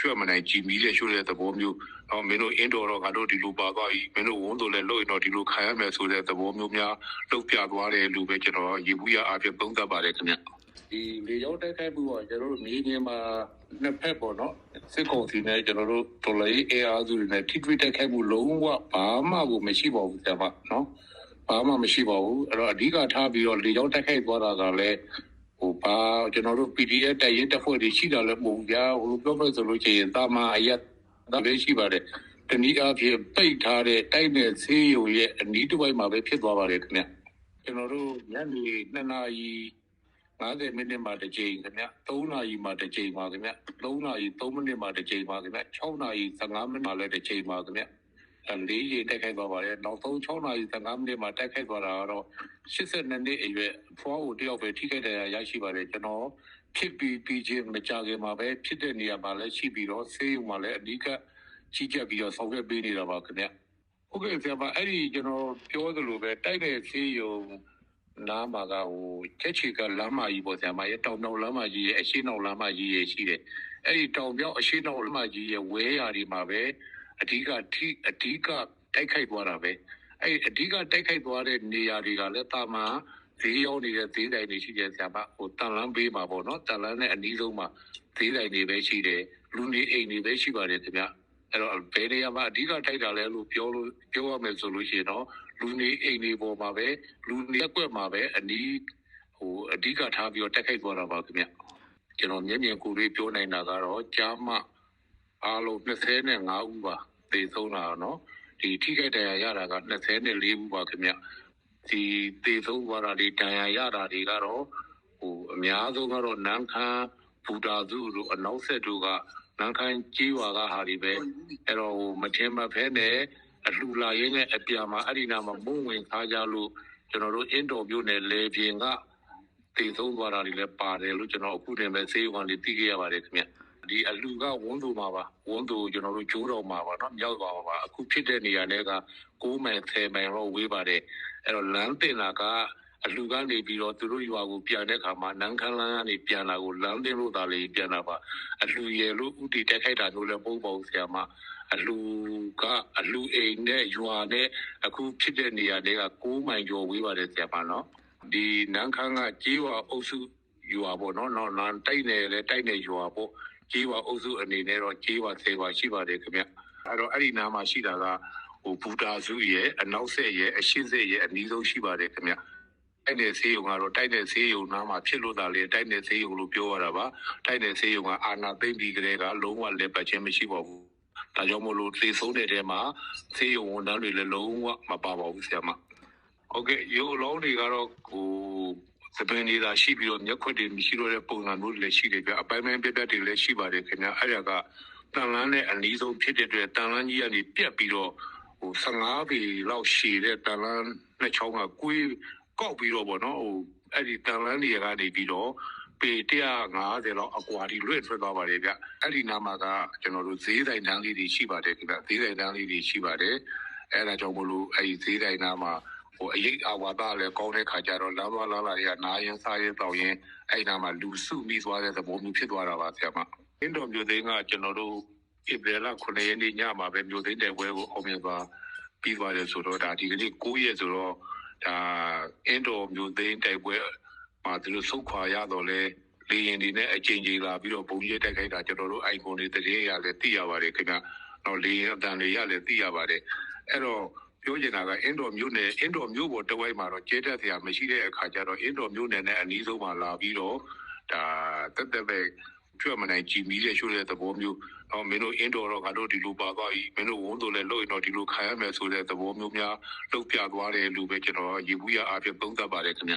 ကြွက်မနိုင်ကြည်မီတဲ့ရှိုးတဲ့သဘောမျိုးတော့မင်းတို့အင်းတော်တော့ငါတို့ဒီလိုပါသွားပြီမင်းတို့ဝန်းတို့လည်းလို့ရင်တော့ဒီလိုခံရမယ်ဆိုတဲ့သဘောမျိုးများလောက်ပြသွားတယ်လို့ပဲကျွန်တော်ရေဘူးရအားဖြင့်သုံးသပ်ပါတယ်ခင်ဗျဒီလေရောက်တက်ခိုက်မှုကကျွန်တော်တို့မြေပြင်မှာနှစ်ဖက်ပေါ့နော်စစ်ကောင်စီနဲ့ကျွန်တော်တို့တော်လေးအေအားစုတွေနဲ့ထိတွေ့တက်ခိုက်မှုလုံးဝဘာမှကိုမရှိပါဘူးဆရာမနော်ဘာမှမရှိပါဘူးအဲ့တော့အဓိကထားပြီးတော့လေရောက်တက်ခိုက်သွားတာကလည်း ဟိုပါကျွန်တော်တို့ PDF တိုက်ရင်တက်ဖွဲ့တွေရှိတာလည်းမဟုတ်ဘူးဗျာဟိုပြောမယ်ဆိုလို့ရှိရင်တာမအရက်ဒါပဲရှိပါတယ်တနည်းအားဖြင့်ပိတ်ထားတဲ့တိုက်နယ်ဆေးရုံရဲ့အနီးတစ်ဝိုက်မှာပဲဖြစ်သွားပါတယ်ခင်ဗျကျွန်တော်တို့ညနေ2နာရီ50မိနစ်မှတစ်ကြိမ်ခင်ဗျ3နာရီမှတစ်ကြိမ်ပါခင်ဗျ3နာရီ3မိနစ်မှတစ်ကြိမ်ပါခင်ဗျ6နာရီ15မိနစ်မှလည်းတစ်ကြိမ်ပါခင်ဗျအဲ လေးရေတက်ခိုက်သွားပါတယ်နောက်ဆုံး6နာရီ15မိနစ်မှတက်ခိုက်သွားတာကတော့82နှစ်အရွယ်ဖွားကိုတယောက်ပဲထိခိုက်တရားရရှိပါတယ်ကျွန်တော်ဖြစ်ပြီးပြီးချင်းမကြခင်မှာပဲဖြစ်တဲ့နေရာမှာလည်းရှိပြီးတော့ဆေးရုံမှာလည်းအဓိကကြီးကြပ်ပြီးတော့ဆောင်ရွက်ပေးနေတာပါခင်ဗျဟုတ်ကဲ့ဆရာမအဲ့ဒီကျွန်တော်ပြောသလိုပဲတိုက်တဲ့ဆေးရုံနားမှာကဟိုချက်ချီကလမ်းမကြီးပေါ့ဆရာမရဲ့တောင်တောင်လမ်းမကြီးရဲ့အရှိနောက်လမ်းမကြီးရဲ့ရှိတယ်အဲ့ဒီတောင်ပြောင်းအရှိနောက်လမ်းမကြီးရဲ့ဝဲရာဒီမှာပဲ အဓိကထိအဓိကတိုက်ခိုက်သွားတာပဲအဲ့အဓိကတိုက်ခိုက်သွားတဲ့နေရာတွေကလည်းတာမန်ဈေးရောက်နေတဲ့ဈေးတိုင်တွေရှိတယ်ဆရာမဟိုတန်လန်းဘေးမှာပေါ့နော်တန်လန်းနဲ့အနီးဆုံးမှာဈေးတိုင်တွေပဲရှိတယ်လူနေအိမ်တွေပဲရှိပါတယ်ခင်ဗျအဲ့တော့ဘယ်နေရာမှာအဓိကထိုက်တာလဲလို့ပြောလို့ပြောရမယ်ဆိုလို့ရှိရင်တော့လူနေအိမ်တွေပေါ်မှာပဲလူနေကွက်မှာပဲအနီးဟိုအဓိကထားပြီးတော့တက်ခိုက်သွားတာပါခင်ဗျကျွန်တော်မျက်မြင်ကိုယ်လေးပြောနိုင်တာကတော့ကြားမ အားလုံး25ဦးပါသေဆုံးတာနော်ဒီထိခိုက်တရားရတာက24ဦးပါခင်ဗျဒီသေဆုံးသွားတာဒီတရားရတာတွေကတော့ဟိုအများဆုံးကတော့နန်းခမ်းဘူတာစုတို့အနောက်ဆက်တို့ကနန်းခမ်းကြီးဝါကဟာဒီပဲအဲ့တော့ဟိုမထင်မှတ်ဖဲနဲ့အလှလာရင်းနဲ့အပြန်မှာအဲ့ဒီနာမှာမုံဝင်ခါကြလို့ကျွန်တော်တို့အင်တော်မျိုးနဲ့လေပြင်ကတည်ဆုံးသွားတာတွေလည်းပါတယ်လို့ကျွန်တော်အခုတည်းပဲစေးဝန်လေးသိခဲ့ရပါတယ်ခင်ဗျ ဒီအလူကဝန်းသူမှာပါဝန်းသူကျွန်တော်တို့ကျိုးတော်မှာပါနော်မြောက်ပါပါအခုဖြစ်တဲ့နေရာတွေက6မိုင်10မိုင်တော့ဝေးပါတယ်အဲ့တော့လမ်းတင်တာကအလူကနေပြီးတော့သူတို့ရွာကိုပြန်တဲ့အခါမှာနန်းခမ်းလမ်းကနေပြန်လာကိုလမ်းတင်လို့သာလေပြန်လာပါအလူရယ်လို့ဥတီတက်ခိုက်တာလို့လည်းပုံပုံဆရာမအလူကအလူအိမ်နဲ့ရွာနဲ့အခုဖြစ်တဲ့နေရာတွေက6မိုင်ကျော်ဝေးပါတယ်ဆရာမနော်ဒီနန်းခမ်းကကြေးရွာအုပ်စုရွာပေါ့နော်။နောက်တိုက်နယ်လည်းတိုက်နယ်ရွာပေါ့။ ကြေးဝအုပ်စုအနေနဲ့တော့ကြေးဝ10ပါရှိပါတယ်ခင်ဗျအဲ့တော့အဲ့ဒီနားမှာရှိတာကဟိုဘူတာစုရဲ့အနောက်ဆက်ရဲ့အရှိဆက်ရဲ့အနီးဆုံးရှိပါတယ်ခင်ဗျတိုက်နယ်ဆေးရုံကတော့တိုက်နယ်ဆေးရုံနားမှာဖြစ်လို့သာလေတိုက်နယ်ဆေးရုံလို့ပြောရတာပါတိုက်နယ်ဆေးရုံကအာနာသိမ့်ပြီးကလေးကလုံးဝလက်ပတ်ခြင်းမရှိပါဘူးဒါကြောင့်မို့လို့သေဆုံးတဲ့တဲမှာဆေးရုံဝန်ထမ်းတွေလည်းလုံးဝမပါပါဘူးဆရာမဟုတ်ကဲ့ရုပ်လုံးတွေကတော့ဟို စပင်းနေတာရှိပြီးတော့မျက်ခွက်တွေမရှိတော့တဲ့ပုံစံမျိုးတွေလည်းရှိတယ်ပြအပိုင်းပိုင်းပြပြတွေလည်းရှိပါတယ်ခင်ဗျာအဲ့ဒါကတန်လန်းနဲ့အနီးဆုံးဖြစ်တဲ့အတွက်တန်လန်းကြီးကနေပြက်ပြီးတော့ဟို15ပေလောက်ရှည်တဲ့တန်လန်းနှစ်ချောင်းကကွေးကောက်ပြီးတော့ဗောနော်ဟိုအဲ့ဒီတန်လန်းတွေကနေပြီးတော့ပေ150လောက်အကွာဒီလွတ်ထွက်သွားပါတယ်ဗျအဲ့ဒီနာမှာကကျွန်တော်တို့ဈေးဆိုင်တန်းလေးတွေရှိပါတယ်ခင်ဗျဈေးဆိုင်တန်းလေးတွေရှိပါတယ်အဲ့ဒါကြောင့်မလို့အဲ့ဒီဈေးဆိုင်နာမှာဟို အရေးအဝါသားလည်းကောင်းတဲ့ခါကျတော့လမ်းသွားလာလာတွေကနားရင်စားရင်တောက်ရင်အဲ့နာမှာလူစုမိသွားတဲ့သဘောမျိုးဖြစ်သွားတာပါဆရာမအင်းတော်မျိုးသိန်းကကျွန်တော်တို့ဧပြီလ9ရက်နေ့ညမှာပဲမျိုးသိန်းတဲ့ဝဲကိုအောင်မြင်သွားပြီးသွားတယ်ဆိုတော့ဒါဒီကနေ့9ရက်ဆိုတော့ဒါအင်းတော်မျိုးသိန်းတိုက်ပွဲမှာသူတို့ဆုတ်ခွာရတော့လဲလေရင်ဒီနဲ့အချိန်ကြီးလာပြီးတော့ပုံရိပ်တိုက်ခိုက်တာကျွန်တော်တို့ icon တွေတရေရလဲသိရပါတယ်ခင်ဗျ။တော့လေရင်အတန်တွေရလဲသိရပါတယ်။အဲ့တော့ ပြောချင်တာကအင်းတော်မျိုးနယ်အင်းတော်မျိုးပေါ်တဝိုက်မှာတော့ကျဲတက်စရာမရှိတဲ့အခါကျတော့အင်းတော်မျိုးနယ်နဲ့အနီးဆုံးမှာလာပြီးတော့ဒါတက်တက်ပဲကြွမနိုင်ကြည်မီတဲ့ရှိုးတဲ့သဘောမျိုးတော့မင်းတို့အင်းတော်တော့ငါတို့ဒီလိုပါသွားပြီမင်းတို့ဝန်းတို့လည်းလို့ရင်တော့ဒီလိုခံရမယ်ဆိုတဲ့သဘောမျိုးများလောက်ပြသွားတယ်လို့ပဲကျွန်တော်ရေဘူးရအားဖြင့်သုံးသပ်ပါတယ်ခင်ဗျ